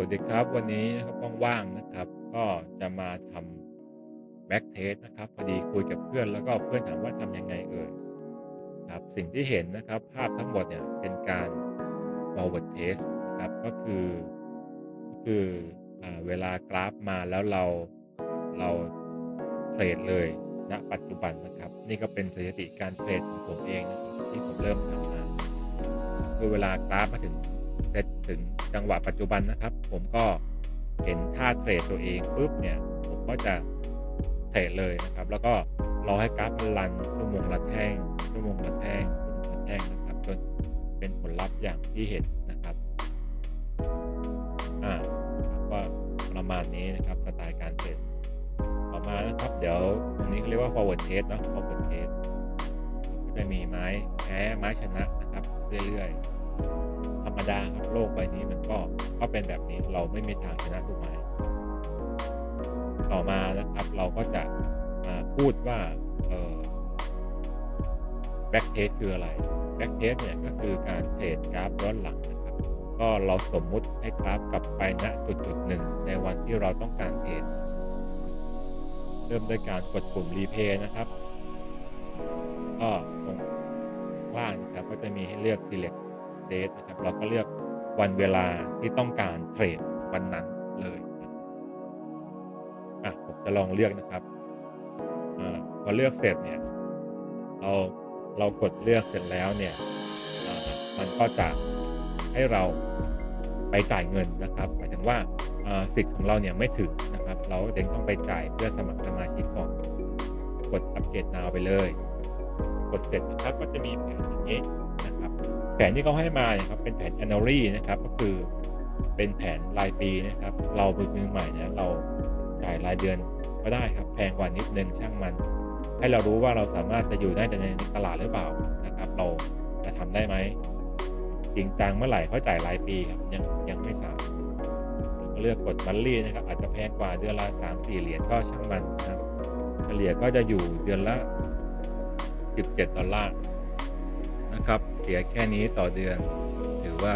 วัสดีครับ วันนี้นะครับว่างๆนะครับ ก็จะมาทำแบ็กเทสนะครับ พอดีคุยกับเพื่อนแล้วก็เพื่อนถามว่าทำยังไงเอ่ยครับสิ่งที่เห็นนะครับภาพทั้งหมดเนี่ยเป็นการ forward test นะครับก็คือก็คืออเวลากราฟมาแล้วเราเราเทรดเลยณปัจจุบันนะครับ นี่ก็เป็นสถิติการเทรดของผมเองนะครับที่ผมเริ่มทำมาคือเวลากราฟมาถึง ถึงจังหวะปัจจุบันนะครับ ผมก็เห็นท่าเทรดตัวเองปุ๊บเนี่ย ผมก็จะเทรดเลยนะครับ แล้วก็รอให้กราฟมันรันชั่วโมงละแท่งชั่วโมงละแท่งชั่วโมงละแท่งนะครับ จนเป็นผลลัพธ์อย่างที่เห็นนะครับอ่าก็ประมาณนี้นะครับสไตล์การเทรดต่อมานะครับ เดี๋ยวตรงนี้เขาเรียกว่า forward test เนาะ forward test ก็จะมีไม้แพ้ไม้ชนะนะครับ เรื่อยๆ รรมดาครับโลกใบนี้มันก็ก็เป็นแบบนี้เราไม่มีทางชนะทุกไม้ต่อมานะครับเราก็จะมาพูดว่าเออแบ็กเทสคืออะไรแบ็กเทสเนี่ยก็คือการเทรดกราฟย้อนหลังนะครับ ก็เราสมมุติให้กราฟกลับไปณจุดจุดหนึ่งในวันที่เราต้องการเทรดเริ่มด้วยการกดปุ่มรีเพย์นะครับก็ตรงล่างนะครับก็จะมีให้เลือก select date นะครับเราก็เลือกวันเวลาที่ต้องการเทรดวันนั้นเลยอะผมจะลองเลือกนะครับอพอเลือกเสร็จเนี่ยเราเรากดเลือกเสร็จแล้วเนี่ยมันก็จะให้เราไปจ่ายเงินนะครับ หมายถึงว่าสิทธิ์ของเราเนี่ยไม่ถึงนะครับ เราเด็งต้องไปจ่ายเพื่อสมัครสมาชิกก่อน กดอัปเกรด now ไปเลย กดเสร็จนะครับก็จะมีแผนอย่างนี้นะครับ ผนที่เขาให้มาเนี่ยครับเป็นแผน annually นะครับ ก็คือเป็นแผนรายปีนะครับ เราเป็นมือใหม่เนี่ยเราจ่ายรายเดือนก็ได้ครับแพงกว่านิดนึงช่างมัน ให้เรารู้ว่าเราสามารถจะอยู่ได้ในตลาดหรือเปล่านะครับ เราจะทำได้ไหมจริงจังเมื่อไหร่เขาจ่ายรายปีครับยังยังไม่สายเราเลือกกดมันลี่นะครับ อาจจะแพงกว่าเดือนละ3-4เหรียญก็ช่างมันนะครับเฉลี่ยก็จะอยู่เดือนละ 17 ดอลลาร์นะครับ สียแค่นี้ต่อเดือน ถือว่า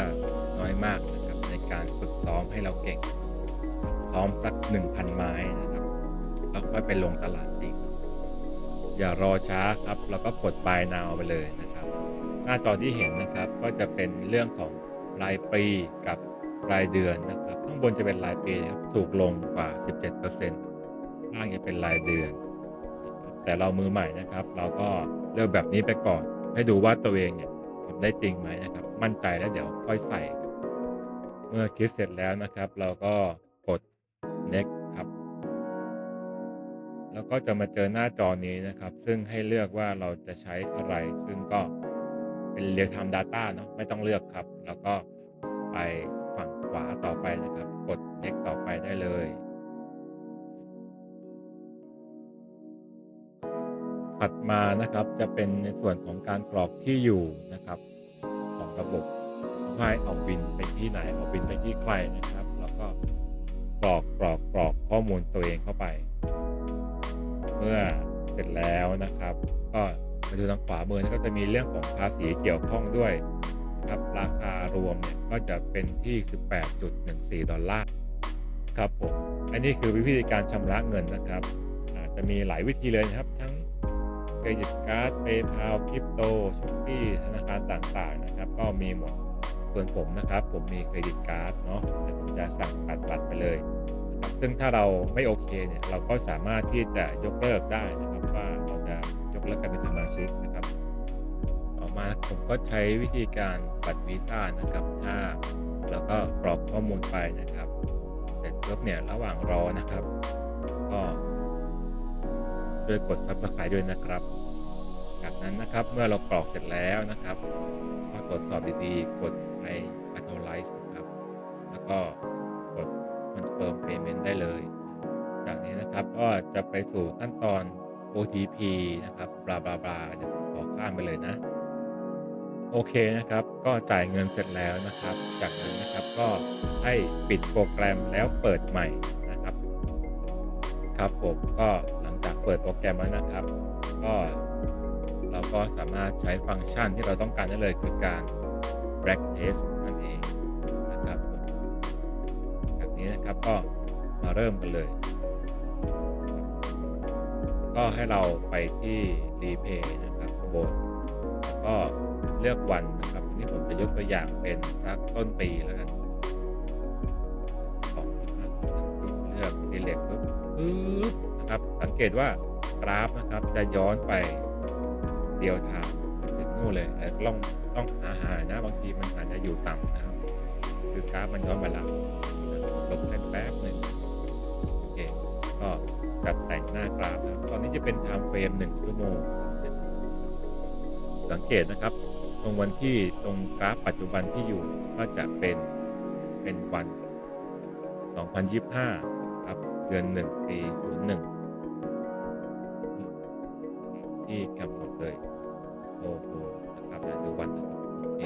น้อยมากนะครับในการฝึกซ้อมให้เราเก่ง ซ้อมสัก 1,000 ไม้นะครับ แล้วค่อยไปลงตลาดจริงอย่ารอช้าครับ แล้วก็กด buy now ไปเลยนะครับ หน้าจอที่เห็นนะครับก็จะเป็นเรื่องของรายปีกับรายเดือนนะครับ ข้างบนจะเป็นรายปีครับถูกลงกว่า 17%ล่างจะเป็นรายเดือน แต่เรามือใหม่นะครับ เราก็เลือกแบบนี้ไปก่อน ให้ดูว่าตัวเองเนี่ย ได้จริงไหมนะครับ มั่นใจแล้วเดี๋ยวค่อยใส่ เมื่อคิดเสร็จแล้วนะครับ เราก็กด next ครับ แล้วก็จะมาเจอหน้าจอนี้นะครับ ซึ่งให้เลือกว่าเราจะใช้อะไร ซึ่งก็เป็น real time data เนาะไม่ต้องเลือกครับ แล้วก็ไป ถัดมานะครับจะเป็นในส่วนของการกรอกที่อยู่นะครับ ของระบบว่าให้เอาบินไปที่ไหนเอาบินไปที่ใครนะครับ แล้วก็กรอกกรอกกรอกข้อมูลตัวเองเข้าไป เมื่อเสร็จแล้วนะครับ ก็มาดูทางขวามือนก็จะมีเรื่องของภาษีเกี่ยวข้องด้วยนะครับราคารวมเนี่ยก็จะเป็นที่ 18.14 ดอลลาร์ครับผมอันนี้คือวิธีการชำระเงินนะครับอาจจะมีหลายวิธีเลยนะครับทั้ง เครดิตการ์ดเ a y p a l คริปโตช้อปปี้ธนาคารต่างๆนะครับ ก็มีหมดส่วนผมนะครับ ผมมีเครดิตการ์ดเนาะเดี๋ยวผมจะสั่งตัดบัตรไปเลยนะครับซึ่งถ้าเราไม่โอเคเนี่ยเราก็สามารถที่จะยกเลิกได้นะครับว่าเราจะยกเลิกการเป็นสมาชิกนะครับต่อมาผมก็ใช้วิธีการบัตรวีซ่านะครับ ถ้าเราก็กรอกข้อมูลไปนะครับเสร็จปุ๊บเนี่ยระหว่างรอนะครับ ก็ วยกด subscribe ด้วยนะครับ จากนั้นนะครับเมื่อเรากรอกเสร็จแล้วนะครับก็ตรวจสอบดีๆ กดไป authorize นะครับ แล้วก็กด confirm payment ได้เลย จากนี้นะครับก็จะไปสู่ขั้นตอน OTP นะครับบลาบลาบลาเดี๋ยวขอข้ามไปเลยนะ โอเคนะครับ ก็จ่ายเงินเสร็จแล้วนะครับ จากนั้นนะครับก็ให้ปิดโปรแกรมแล้วเปิดใหม่นะครับ ครับผมก็ จากเปิดโปรแกรมแล้วนะครับ ก็เราก็สามารถใช้ฟังก์ชันที่เราต้องการได้เลยคือการ back test นั่นเองนะครับผมกนี้นะครับก็มาเริ่มกันเลย ก็ให้เราไปที่รีเพย์นะครับข้างบนแล้วก็เลือกวันนะครับอันนี้ผมจะยกตัวอย่างเป็นสักต้นปีแล้วกันสองนะครับเลือก select ปุ๊บปึ๊บ นะครับ สังเกตว่ากราฟนะครับจะย้อนไปเดียวทางถึงนู่นเลยแต่ต้องต้องหาหานะบางทีมันอาจจะอยู่ต่ำนะครับ คือกราฟมันย้อนไปแล้วลบเส้นแป๊บหนึ่งโอเคก็จัดแต่งหน้ากราฟนะครับ ตอนนี้จะเป็นไทม์เฟรมหนึ่งชั่วโมงสังเกตนะครับ ตรงวันที่ตรงกราฟปัจจุบันที่อยู่ก็จะเป็นเป็นวัน 2025 ครับ เดือน 1 ปี 01 ที่กำหนดเลยโอ้โหนะครับในดูวันนะครับโอเค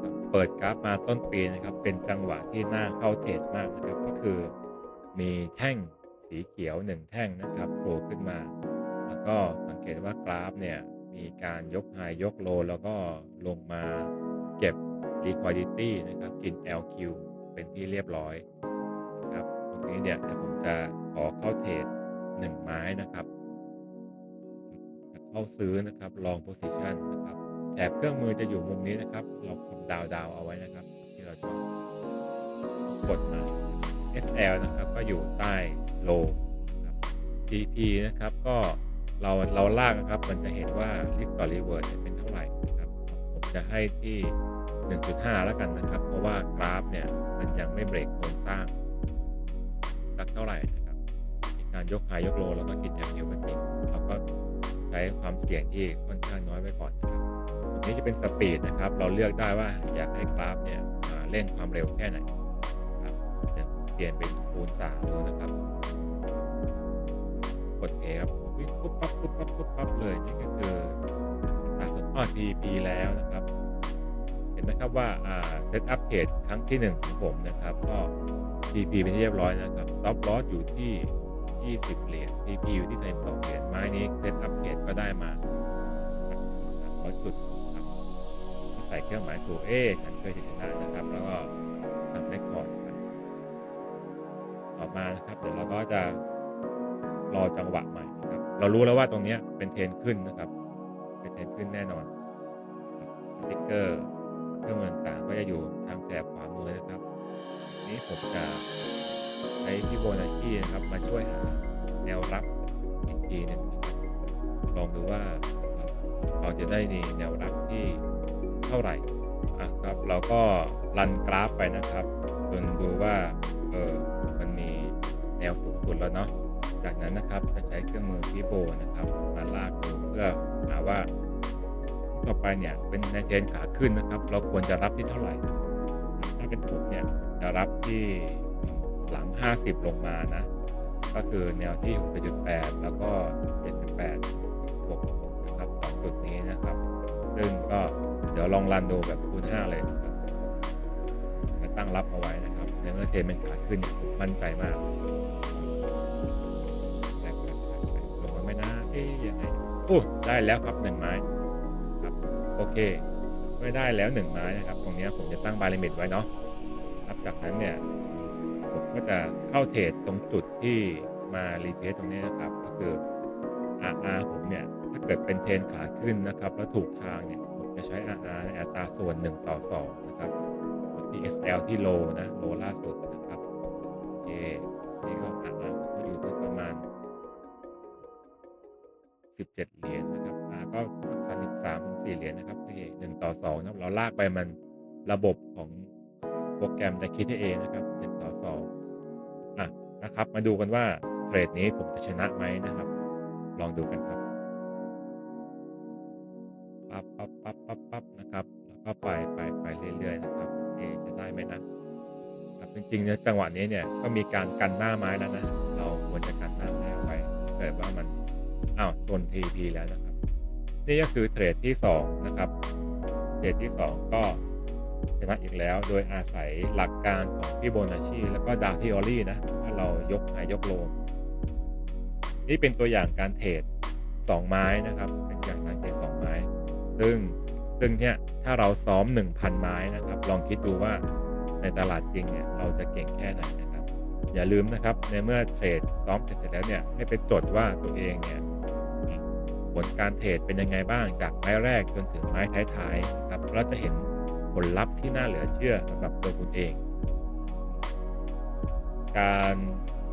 ครับเปิดกราฟมาต้นปีนะครับ เป็นจังหวะที่น่าเข้าเทรดมากนะครับ ก็คือมีแท่งสีเขียว1แท่งนะครับโผล่ขึ้นมา แล้วก็สังเกตว่ากราฟเนี่ยมีการยกไฮยกโล แล้วก็ลงมาเก็บ liquidity นะครับ กิน LQ เป็นที่เรียบร้อยนะครับตรงนี้เนี่ยเดี๋ยวผมจะขอเข้าเทรด1ไม้นะครับ เข้าซื้อนะครับ long position นะครับแถบเครื่องมือจะอยู่มุมนี้นะครับ เราคำดาวดาวเอาไว้นะครับ ที่เราชอบกดมา SL นะครับ ก็อยู่ใต้โลนะครับ TP นะครับ ก็เราเราลากนะครับ มันจะเห็นว่า risk to reward เนี่ยเป็นเท่าไหร่นะครับ ผมจะให้ที่ 1.5 แล้วกันนะครับ เพราะว่ากราฟเนี่ย มันยังไม่เบรกโครงสร้างสักเท่าไหร่ การยกไฮยกโลแล้วก็กินแอลเมันอีกเราก็ใช้ความเสี่ยงที่ค่อนข้างน้อยไว้ก่อนนะครับตรงนี้จะเป็นสปีดนะครับ เราเลือกได้ว่าอยากให้กราฟเนี่ยเร่งความเร็วแค่ไหนนะครับเดี๋ยวเปลี่ยนเป็นคูณ3ดูนะครับ กด A ครับวิ่งปุ๊บปั๊บปุ๊บปั๊บปุ๊บปั๊บเลยนี่ก็คืออัตาส่วนอ้อ TP แล้วนะครับ เห็นไหมครับว่าอ่าเซตอัพเทรดครั้งที่ 1 ของผมนะครับ ก็ TP เป็นที่เรียบร้อยนะครับ Stop Loss อยู่ที่ 20 เหรียญ TP อยู่ที่32เหรียญ ไม้นี้เซตอัพเทรดก็ได้มา300จุดครับใส่เครื่องหมายถูกเอ๊ฉันเคยชนะนะครับ แล้วก็ทำเรคคอร์ดต่อมานะครับ เดี๋ยวเราก็จะรอจังหวะใหม่นะครับ เรารู้แล้วว่าตรงนี้เป็นเทรนขึ้นนะครับ เป็นเทรนขึ้นแน่นอนสติ๊กเกอร์เครื่องมือต่างก็จะอยู่ทางแถบขวามือนะครับ นี้ผมจะ ช้พี่โบนาชีนะครับมาช่วยหาแนวรับอีกทีหนึงลองดูว่าเราจะได้ในแนวรับที่เท่าไหร่อะครับเราก็รันกราฟไปนะครับจนดูว่าเออมันมีแนวสูงสุดแล้วเนาะจากนั้นนะครับจะใช้เครื่องมือพิโบนะครับ มาลากดูเพื่อหาว่าต่อไปเนี่ยเป็นในเทรนขาขึ้นนะครับ เราควรจะรับที่เท่าไหร่ ถ้าเป็นผมเนี่ยจะรับที่ หลัง 50 ลงมานะ ก็คือแนวที่ 6.8 แล้วก็ 78บวกนะครับสองจุดนี้นะครับ ซึ่งก็เดี๋ยวลองรันดูแบบคูณ 5 เลยนะครับมาตั้งรับเอาไว้นะครับ ในเมื่อเทรนเป็นขาขึ้นมมั่นใจมากลงมาไหม่นะเอ๊ยยังไงโอ้ได้แล้วครับหนึ่งไม้ครับโอเคไม่ได้แล้วหนึ่งไม้นะครับ ตรงนี้ผมจะตั้งบาลิมิตไว้เนาะครับจากนั้นเนี่ย ก็จะเข้าเทรดตรงจุดที่มารีเทสตรงนี้นะครับ ก็คือ RR ผมเนี่ยถ้าเกิดเป็นเทรนขาขึ้นนะครับ แล้วถูกทางเนี่ยผมจะใช้ RR ในอัตราส่วน 1 ต่อ 2 นะครับที่ SL ที่โลนะโลล่าสุดนะครับโอเคนี่ก็ RR ก็อยู่ที่ประมาณ 17 เหรียญนะครับ R ก็สัก33ถึง4เหรียญนะครับโอเค1ต่อ2นะครับเราลากไปมันระบบของโปรแกรมจะคิดให้เองนะครับ1ต่อ2อะ นะครับ มาดูกันว่าเทรดนี้ผมจะชนะไหมนะครับ ลองดูกันครับปั๊บปั๊บปั๊บปั๊บปั๊บนะครับ แล้วก็ไปไปไปเรื่อยๆนะครับเอจะได้ไหมนะครับจริงๆเนี่ยจังหวะนี้เนี่ยก็มีการกันหน้าไม้แล้วนะ เราควรจะกันหน้าไม้ไว้เกิดว่ามันอ้าวโดน TP แล้วนะครับ นี่ก็คือเทรดที่2นะครับเทรดที่ 2 ก็ ชนะอีกแล้ว โดยอาศัยหลักการของฟิโบนัชชีแล้วก็ดาวทิออรี่นะว่าเรายกไฮยกโลนี่เป็นตัวอย่างการเทรด2 ไม้นะครับ เป็นอย่างการเทรด2ไม้ ซึ่งซึ่งเนี่ยถ้าเราซ้อม 1,000 ไม้นะครับ ลองคิดดูว่าในตลาดจริงเนี่ยเราจะเก่งแค่ไหนนะครับ อย่าลืมนะครับในเมื่อเทรดซ้อมเสร็จแล้วเนี่ยให้ไปจดว่าตัวเองเนี่ยผลการเทรดเป็นยังไงบ้างจากไม้แรกจนถึงไม้ท้ายๆครับเราจะเห็น ผลลัพธ์ที่น่าเหลือเชื่อสำหรับตัวคุณเอง การ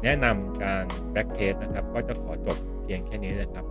แนะนำการแบ็กเทสนะครับ ก็จะขอจบเพียงแค่นี้นะครับ